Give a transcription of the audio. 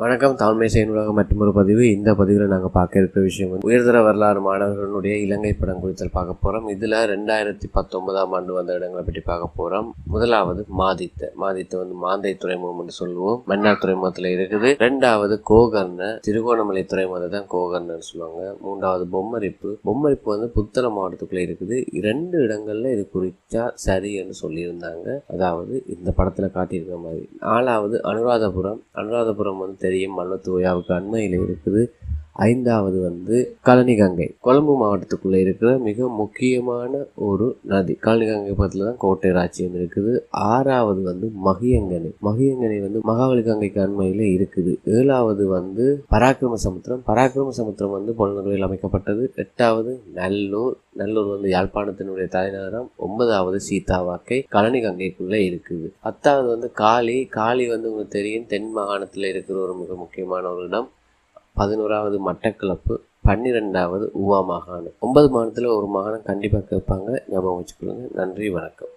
வணக்கம். தாழ்மை செயலுலகம் மற்றும் ஒரு பதிவு. இந்த பதிவில் நாங்கள் பார்க்க இருக்கிற விஷயம் வந்து உயர்தர வரலாறு மாணவர்களுடைய இலங்கை படம் குறித்தல் பார்க்க போகிறோம் இதில் ரெண்டாயிரத்தி பத்தொன்பதாம் ஆண்டு வந்த இடங்களை பற்றி பார்க்க போகிறோம் முதலாவது மாதித்த. மாதித்த வந்து மாந்தை துறைமுகம் என்று சொல்லுவோம். மன்னார் துறைமுகத்தில் இருக்குது. ரெண்டாவது கோகர்ண திருகோணமலை துறைமுகத்தை தான் கோகர்ணன்னு சொல்லுவாங்க. மூன்றாவது பொம்மரிப்பு. பொம்மரிப்பு வந்து புத்தள மாவட்டத்துக்குள்ளே இருக்குது. இரண்டு இடங்களில் இது குறித்தா சரி என்று சொல்லியிருந்தாங்க. அதாவது இந்த படத்தில் காட்டியிருக்கிற மாதிரி. நாலாவது அனுராதபுரம். அனுராதபுரம் வந்து தெரியும் மல்லத்தூயாவுக்கு அண்மையில் இருக்குது. ஐந்தாவது வந்து கழனிகங்கை கொழும்பு மாவட்டத்துக்குள்ளே இருக்கிற மிக முக்கியமான ஒரு நதி. கழனிகங்கை பக்கத்தில் தான் கோட்டை ராச்சியம் இருக்குது. ஆறாவது வந்து மகியங்கனை. மகியங்கனை வந்து மகாவலி கங்கைக்கு அண்மையில் இருக்குது. ஏழாவது வந்து பராக்கிரம சமுத்திரம். பராக்கிரம சமுத்திரம் வந்து பொலனறுவையில் அமைக்கப்பட்டது. எட்டாவது நல்லூர். நல்லூர் வந்து யாழ்ப்பாணத்தினுடைய தலைநகரம். ஒன்பதாவது சீதாவாக்கை கழனி கங்கைக்குள்ளே இருக்குது. பத்தாவது வந்து காளி. காளி வந்து உங்களுக்கு தெரியும். தென் மாகாணத்தில் இருக்கிற ஒரு மிக முக்கியமான ஒரு இடம். பதினோராவது மட்டக்களப்பு பன்னிரெண்டாவது உவா மாகாணம். ஒன்பது மாகாணத்தில் ஒரு மாகாணம் கண்டிப்பாக கேட்பாங்க. ஞாபகம் வச்சுக்கொள்ளுங்க நன்றி வணக்கம்.